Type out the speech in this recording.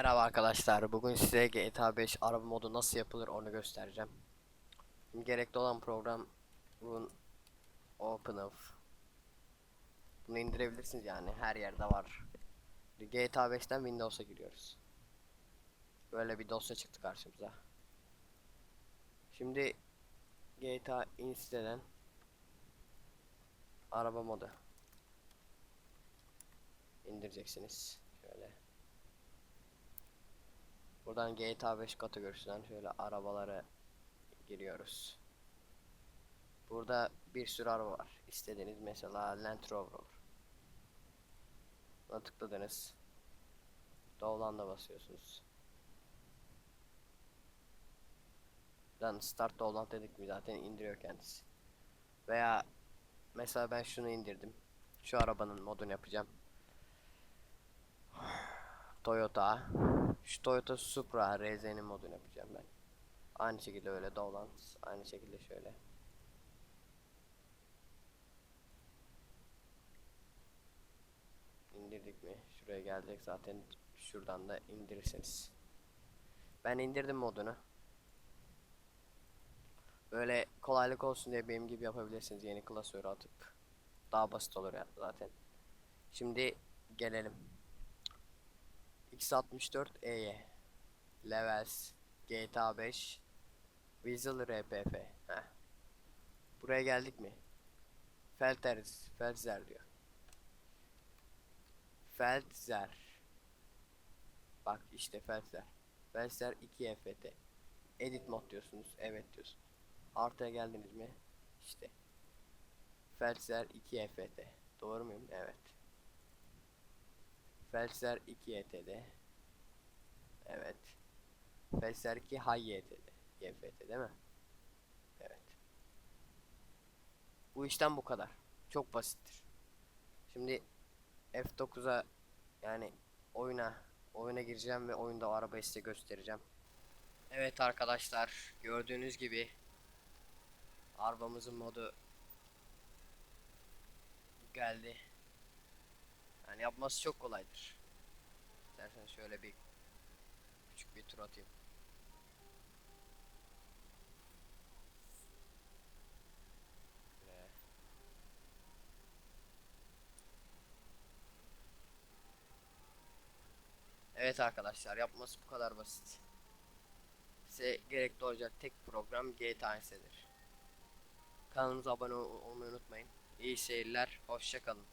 Merhaba arkadaşlar. Bugün size GTA 5 araba modu nasıl yapılır onu göstereceğim. Gerekli olan program Run OpenUp. Bunu indirebilirsiniz yani her yerde var. GTA 5'ten Windows'a giriyoruz. Böyle bir dosya çıktı karşımıza. Şimdi GTA install'den araba modu indireceksiniz. Şöyle. Buradan GTA 5 kategorisinden şöyle arabalara giriyoruz. Burada bir sürü araba var. İstediğiniz mesela Land Rover olur. Buna tıkladınız. Download'a basıyorsunuz. Buradan Start Download dedik mi zaten indiriyor kendisi. Veya mesela ben şunu indirdim. Şu arabanın modunu yapacağım. Toyota. Şu Toyota Supra RZ'nin modunu yapacağım ben. Aynı şekilde öyle Dowland. Aynı şekilde şöyle. İndirdik mi? Şuraya gelecek zaten. Şuradan da indirirsiniz. Ben indirdim modunu. Böyle kolaylık olsun diye benim gibi yapabilirsiniz yeni klasörü atıp. Daha basit olur ya zaten. Şimdi gelelim. X64E'ye Levels GTA 5 Weasel RPF Heh. Buraya geldik mi? Felter Felzer diyor. Feltzer Bak işte Feltzer Feltzer 2 FT Edit mod diyorsunuz. Evet diyorsunuz. Artıya geldiniz mi? İşte Feltzer 2 FT Doğru muyum? Evet. Felser 2 YT'de. Evet. Felser 2 High YT'de. YFT değil mi? Evet. Bu işten bu kadar. Çok basittir. Şimdi F9'a yani oyuna oyuna gireceğim ve oyunda o arabayı size göstereceğim. Evet arkadaşlar gördüğünüz gibi arabamızın modu geldi. Yani yapması çok kolaydır. İstersen şöyle bir küçük bir tur atayım. Evet arkadaşlar yapması bu kadar basit. Size gerekli olacak tek program GTA S'dir. Kanalımıza abone ol- olmayı unutmayın. İyi seyirler, hoşça kalın.